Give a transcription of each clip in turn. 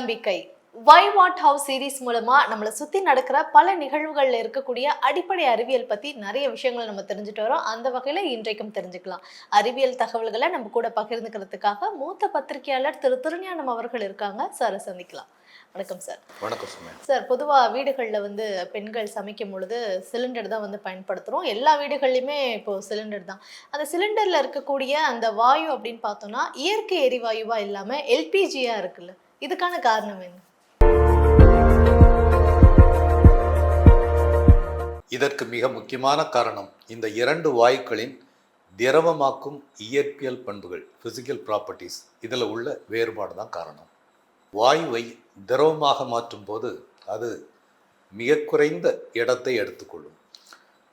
நம்பிக்கை. Why what house series மூலமா நம்மளை சுத்தி நடக்கிற பல நிகழ்வுகள்ல இருக்கக்கூடிய அடிப்படை அறிவியல் பத்தி நிறைய விஷயங்களை நம்ம தெரிஞ்சுட்டு வரோம். அந்த வகையில இன்றைக்கும் தெரிஞ்சுக்கலாம். அறிவியல் தகவல்களை நம்ம கூட பகிர்ந்துக்கிறதுக்காக மூத்த பத்திரிகையாளர் திரு திருஞானம் அவர்கள் இருக்காங்க. சாரை சந்திக்கலாம். வணக்கம் சார். வணக்கம் சார். பொதுவாக வீடுகளில் வந்து பெண்கள் சமைக்கும் பொழுது சிலிண்டர் தான் வந்து பயன்படுத்துகிறோம் எல்லா வீடுகள்லையுமே இப்போ சிலிண்டர் தான். அந்த சிலிண்டரில் இருக்கக்கூடிய அந்த வாயு அப்படின்னு பார்த்தோம்னா இயற்கை எரிவாயுவா இல்லாமல் எல்பிஜியாக இருக்குல்ல. இதுக்கான காரணம் என்ன? இதற்கு மிக முக்கியமான காரணம் இந்த இரண்டு வாயுக்களின் திரவமாக்கும் இயற்பியல் பண்புகள் பிசிக்கல் ப்ராப்பர்ட்டிஸ் இதில் உள்ள வேறுபாடு தான் காரணம். வாயுவை திரவமாக மாற்றும் போது அது மிக குறைந்த இடத்தை எடுத்துக்கொள்ளும்.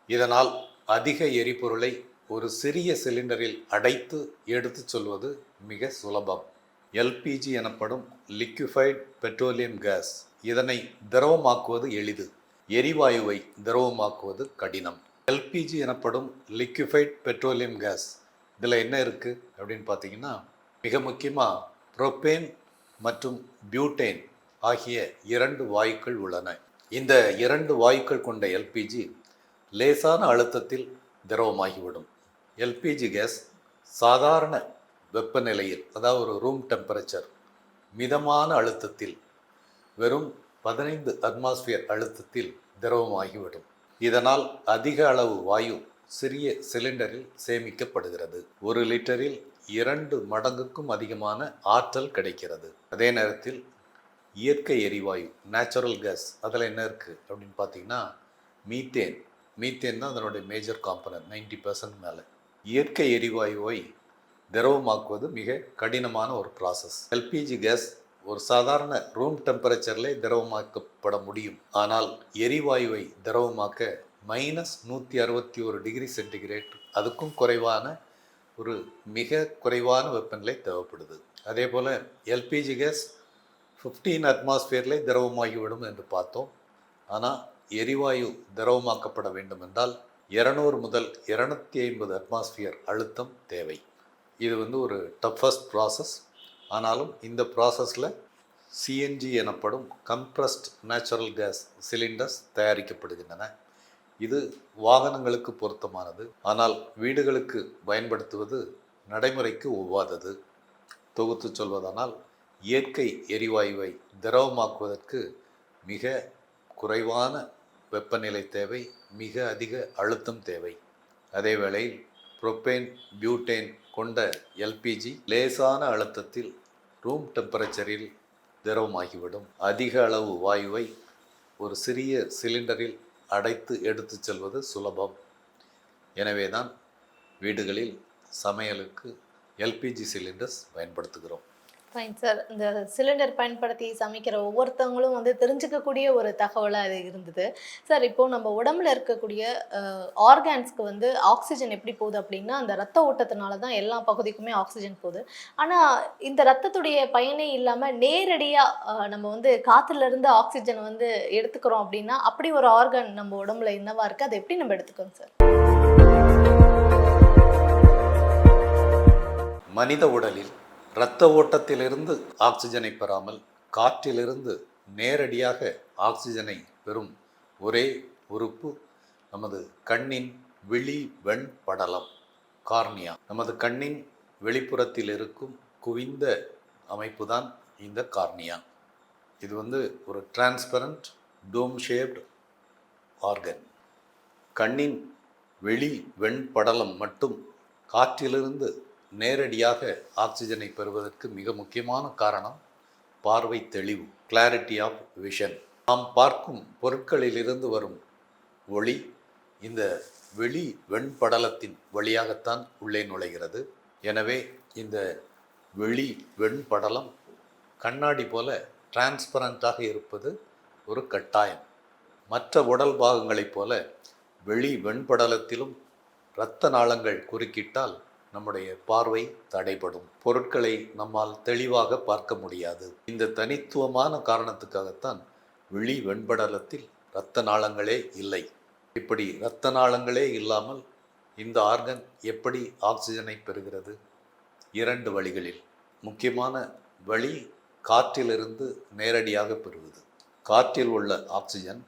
இதனால் அதிக எரிபொருளை ஒரு சிறிய சிலிண்டரில் அடைத்து எடுத்துச் சொல்வது மிக சுலபம். எல்பிஜி எனப்படும் லிக்விஃபைட் பெட்ரோலியம் கேஸ். இதனை திரவமாக்குவது எளிது. எரிவாயுவை திரவமாக்குவது கடினம். எல்பிஜி எனப்படும் லிக்விஃபைட் பெட்ரோலியம் கேஸ். இதில் என்ன இருக்குது அப்படின்னு பார்த்தீங்கன்னா மிக முக்கியமாக புரோப்பேன் மற்றும் பியூட்டேன் ஆகிய இரண்டு வாயுக்கள் உள்ளன. இந்த இரண்டு வாயுக்கள் கொண்ட எல்பிஜி லேசான அழுத்தத்தில் திரவமாகிவிடும். எல்பிஜி கேஸ் சாதாரண வெப்பநிலையில் அதாவது ஒரு ரூம் டெம்பரேச்சர் மிதமான அழுத்தத்தில் வெறும் பதினைந்து அட்மாஸ்பியர் அழுத்தத்தில் திரவமாகிவிடும். இதனால் அதிக அளவு வாயு சிறிய சிலிண்டரில் சேமிக்கப்படுகிறது. ஒரு லிட்டரில் இரண்டு மடங்குக்கும் அதிகமான ஆற்றல் கிடைக்கிறது. அதே நேரத்தில் இயற்கை எரிவாயு நேச்சுரல் கேஸ் அதில் என்ன இருக்குது அப்படின்னு பார்த்தீங்கன்னா மீத்தேன் மீத்தேன் தான் அதனுடைய மேஜர் காம்பனன்ட் நைன்டி பர்சன்ட் மேலே. இயற்கை எரிவாயுவை திரவமாக்குவது மிக கடினமான ஒரு ப்ராசஸ் எல்பிஜி கேஸ் ஒரு சாதாரண ரூம் டெம்பரேச்சர்லே திரவமாக்கப்பட முடியும். ஆனால் எரிவாயுவை திரவமாக்க மைனஸ் நூற்றி அறுபத்தி ஒரு டிகிரி சென்டிகிரேட் அதுக்கும் குறைவான ஒரு மிக குறைவான வெப்பநிலை தேவைப்படுது. அதே போல் எல்பிஜி கேஸ் ஃபிஃப்டீன் அட்மாஸ்பியர்லே திரவமாகிவிடும் என்று பார்த்தோம். ஆனால் எரிவாயு திரவமாக்கப்பட வேண்டும் என்றால் இரநூறு முதல் இரநூத்தி ஐம்பது அட்மாஸ்பியர் அழுத்தம் தேவை. இது வந்து ஒரு டஃபஸ்ட் ப்ராசஸ் ஆனாலும் இந்த ப்ராசஸில் சிஎன்ஜி எனப்படும் கம்ப்ரஸ்ட் நேச்சுரல் கேஸ் சிலிண்டர்ஸ் தயாரிக்கப்படுகின்றன. இது வாகனங்களுக்கு பொருத்தமானது. ஆனால் வீடுகளுக்கு பயன்படுத்துவது நடைமுறைக்கு ஒவ்வாதது. தொகுத்து சொல்வதானால் இயற்கை எரிவாயுவை திரவமாக்குவதற்கு மிக குறைவான வெப்பநிலை தேவை மிக அதிக அழுத்தம் தேவை. அதே வேளையில் புரோப்பேன் பியூட்டேன் கொண்ட எல்பிஜி லேசான அழுத்தத்தில் ரூம் டெம்பரேச்சரில் திரவமாகிவிடும். அதிக அளவு வாயுவை ஒரு சிறிய சிலிண்டரில் அடைத்து எடுத்துச் செல்வது சுலபம். எனவே தான் வீடுகளில் சமையலுக்கு எல்பிஜி சிலிண்டர்ஸ் பயன்படுத்துகிறோம். ஃபைன் சார் இந்த சிலிண்டர் பயன்படுத்தி சமைக்கிற ஒவ்வொருத்தவங்களும் வந்து தெரிஞ்சுக்கக்கூடிய ஒரு தகவலாக அது இருந்தது. சார் இப்போது நம்ம உடம்புல இருக்கக்கூடிய ஆர்கான்ஸ்க்கு வந்து ஆக்சிஜன் எப்படி போகுது அப்படின்னா அந்த ரத்த ஓட்டத்தினால தான் எல்லா பகுதிக்குமே ஆக்சிஜன் போகுது. ஆனால் இந்த ரத்தத்துடைய பயனே இல்லாமல் நேரடியாக நம்ம வந்து காற்றுலேருந்து ஆக்சிஜன் வந்து எடுத்துக்கிறோம் அப்படின்னா அப்படி ஒரு ஆர்கன் நம்ம உடம்புல என்னவா இருக்குது அதை எப்படி நம்ம எடுத்துக்கோங்க சார்? மனித உடலில் இரத்த ஓட்டத்திலிருந்து ஆக்சிஜனை பெறாமல் காற்றிலிருந்து நேரடியாக ஆக்சிஜனை பெறும் ஒரே உறுப்பு நமது கண்ணின் விழி வெண் படலம் கார்னியா. நமது கண்ணின் வெளிப்புறத்தில் இருக்கும் குவிந்த அமைப்பு தான் இந்த கார்னியா. இது வந்து ஒரு டிரான்ஸ்பரண்ட் டோம் ஷேப்டு ஆர்கன். கண்ணின் வெளி வெண்படலம் மட்டும் காற்றிலிருந்து நேரடியாக ஆக்சிஜனை பெறுவதற்கு மிக முக்கியமான காரணம் பார்வை தெளிவு கிளாரிட்டி ஆஃப் விஷன் நாம் பார்க்கும் பொருட்களிலிருந்து வரும் ஒளி இந்த வெளி வெண்படலத்தின் வழியாகத்தான் உள்ளே நுழைகிறது. எனவே இந்த வெளி வெண்படலம் கண்ணாடி போல டிரான்ஸ்பரண்ட்டாக இருப்பது ஒரு கட்டாயம். மற்ற உடல் பாகங்களைப் போல வெளி வெண்படலத்திலும் இரத்த நாளங்கள் குறுக்கிட்டால் நம்முடைய பார்வை தடைபடும். பொருட்களை நம்மால் தெளிவாக பார்க்க முடியாது. இந்த தனித்துவமான காரணத்துக்காகத்தான் விழி வெண்படலத்தில் இரத்த நாளங்களே இல்லை. இப்படி இரத்த நாளங்களே இல்லாமல் இந்த ஆர்கன் எப்படி ஆக்சிஜனை பெறுகிறது? இரண்டு வழிகளில். முக்கியமான வழி காற்றிலிருந்து நேரடியாக பெறுவது. காற்றில் உள்ள ஆக்சிஜன்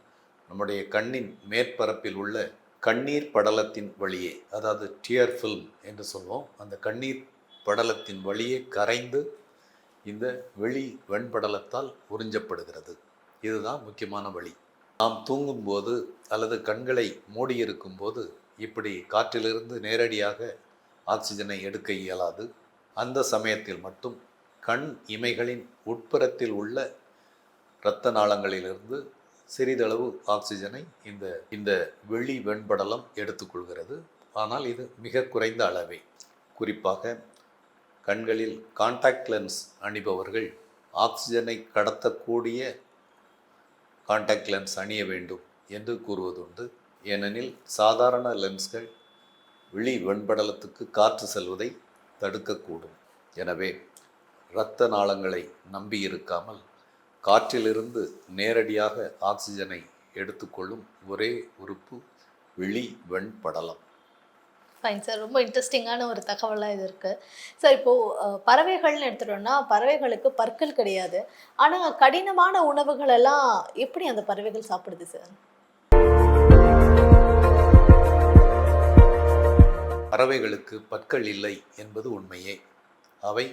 நம்முடைய கண்ணின் மேற்பரப்பில் உள்ள கண்ணீர் படலத்தின் வழியே அதாவது டியர் ஃபில்ம் என்று சொல்வோம். அந்த கண்ணீர் படலத்தின் வழியே கரைந்து இந்த வெளி வெண்படலத்தால் உறிஞ்சப்படுகிறது. இதுதான் முக்கியமான வழி. நாம் தூங்கும்போது அல்லது கண்களை மூடியிருக்கும் போது இப்படி காற்றிலிருந்து நேரடியாக ஆக்சிஜனை எடுக்க இயலாது. அந்த சமயத்தில் மட்டும் கண் இமைகளின் உட்புறத்தில் உள்ள இரத்த நாளங்களிலிருந்து சிறிதளவு ஆக்சிஜனை இந்த இந்த வெளி வெண்படலம் எடுத்துக்கொள்கிறது. ஆனால் இது மிக குறைந்த அளவே. குறிப்பாக கண்களில் காண்டாக்ட் லென்ஸ் அணிபவர்கள் ஆக்சிஜனை கடத்தக்கூடிய காண்டாக்ட் லென்ஸ் அணிய வேண்டும் என்று கூறுவதுண்டு. ஏனெனில் சாதாரண லென்ஸ்கள் விழி வெண்படலத்துக்கு காற்று செல்வதை தடுக்கக்கூடும். எனவே இரத்த நாளங்களை நம்பியிருக்காமல் காற்றிலிருந்து நேரடியாக ஆக்சிஜனை எடுத்துக்கொள்ளும் ஒரே உறுப்பு விழி வெண்படலம். ஃபைன் சார் ரொம்ப இன்ட்ரெஸ்டிங்கான ஒரு தகவலாக இது இருக்குது சார் இப்போது பறவைகள்னு எடுத்துட்டோம்னா பறவைகளுக்கு பற்கள் கிடையாது. ஆனால் கடினமான உணவுகள் எல்லாம் எப்படி அந்த பறவைகள் சாப்பிடுது சார் பறவைகளுக்கு பற்கள் இல்லை என்பது உண்மையே. அவை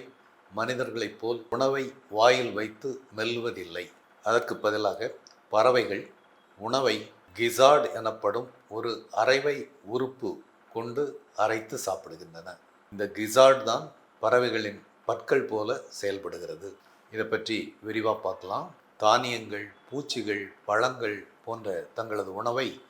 மனிதர்களைப் போல் உணவை வாயில் வைத்து மெல்வதில்லை அதற்கு பதிலாக பறவைகள் உணவை கிசார்ட் எனப்படும் ஒரு அரைவை உறுப்பு கொண்டு அரைத்து சாப்பிடுகின்றன. இந்த கிசார்ட் தான் பறவைகளின் பற்கள் போல செயல்படுகிறது. இதை பற்றி விரிவாக பார்க்கலாம். தானியங்கள் பூச்சிகள் பழங்கள் போன்ற தங்களது உணவை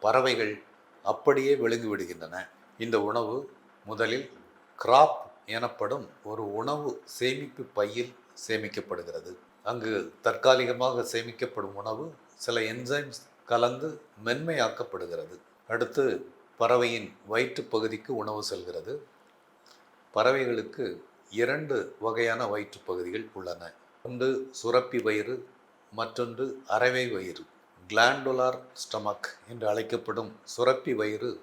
பறவைகள் அப்படியே விழுங்கி விடுகின்றன. இந்த உணவு முதலில் கிராப் எனப்படும் ஒரு உணவு சேமிப்பு பையில் சேமிக்கப்படுகிறது. அங்கு தற்காலிகமாக சேமிக்கப்படும் உணவு சில என்சைம்ஸ் கலந்து மென்மையாக்கப்படுகிறது. அடுத்து பறவையின் வயிற்றுப் பகுதிக்கு உணவு செல்கிறது. பறவைகளுக்கு இரண்டு வகையான வயிற்று பகுதிகள் உள்ளன. ஒன்று சுரப்பி வயிறு மற்றொன்று அரைவை வயிறு. கிளாண்டுலார் ஸ்டமக் என்று அழைக்கப்படும் சுரப்பி வயிறு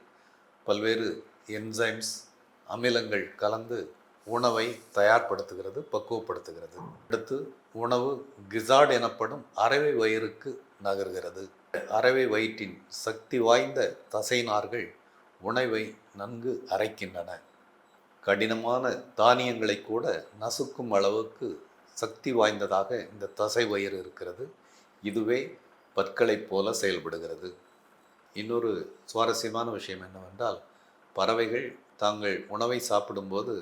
பல்வேறு என்சைம்ஸ் அமிலங்கள் கலந்து உணவை தயார்படுத்துகிறது பக்குவப்படுத்துகிறது. அடுத்து உணவு கிசார்ட் எனப்படும் அறவை வயிறுக்கு நகர்கிறது. அறவை வயிற்றின் சக்தி வாய்ந்த தசைநார்கள் உணவை நன்கு அரைக்கின்றன. கடினமான தானியங்களை கூட நசுக்கும் அளவுக்கு சக்தி வாய்ந்ததாக இந்த தசை வயிறு இருக்கிறது. இதுவே பற்களைப் போல செயல்படுகிறது. இன்னொரு சுவாரஸ்யமான விஷயம் என்னவென்றால் பறவைகள் தாங்கள் உணவை சாப்பிடும்போது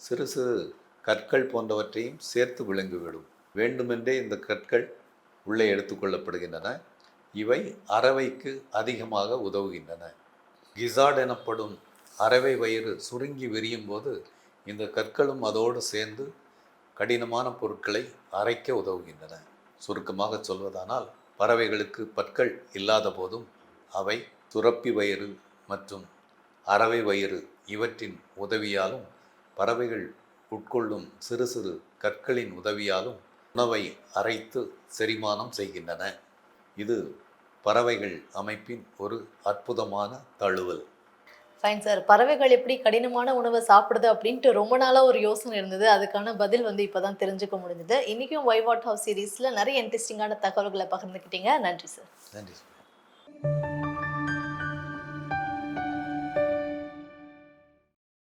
சிறு சிறு கற்கள் போன்றவற்றையும் சேர்த்து விழுங்கிவிடும் வேண்டுமென்றே இந்த கற்கள் உள்ளே எடுத்துக்கொள்ளப்படுகின்றன இவை அறவைக்கு அதிகமாக உதவுகின்றன. கிசார்ட் எனப்படும் அறவை வயிறு சுருங்கி விரியும் போது இந்த கற்களும் அதோடு சேர்ந்து கடினமான பொருட்களை அரைக்க உதவுகின்றன. சுருக்கமாக சொல்வதானால் பறவைகளுக்கு பற்கள் இல்லாத போதும் அவை சுரப்பி வயிறு மற்றும் அறவை வயிறு இவற்றின் உதவியாலும் பறவைகள் உட்கொள்ளும் சிறு சிறு கற்களின் உதவியாலும் உணவை அரைத்து செரிமானம் செய்கின்றன. இது பறவைகள் அமைப்பின் ஒரு அற்புதமான தழுவல். ஃபைன் சார் பறவைகள் எப்படி கடினமான உணவை சாப்பிடுது அப்படின்ட்டு ரொம்ப நாளாக ஒரு யோசனை இருந்தது. அதுக்கான பதில் வந்து இப்போ தான் தெரிஞ்சுக்க முடிஞ்சது. இன்றைக்கும் ஒய் வாட் ஹவுஸ் சீரீஸில் நிறைய இன்ட்ரெஸ்டிங்கான தகவல்களை பகிர்ந்துக்கிட்டீங்க. நன்றி சார் நன்றி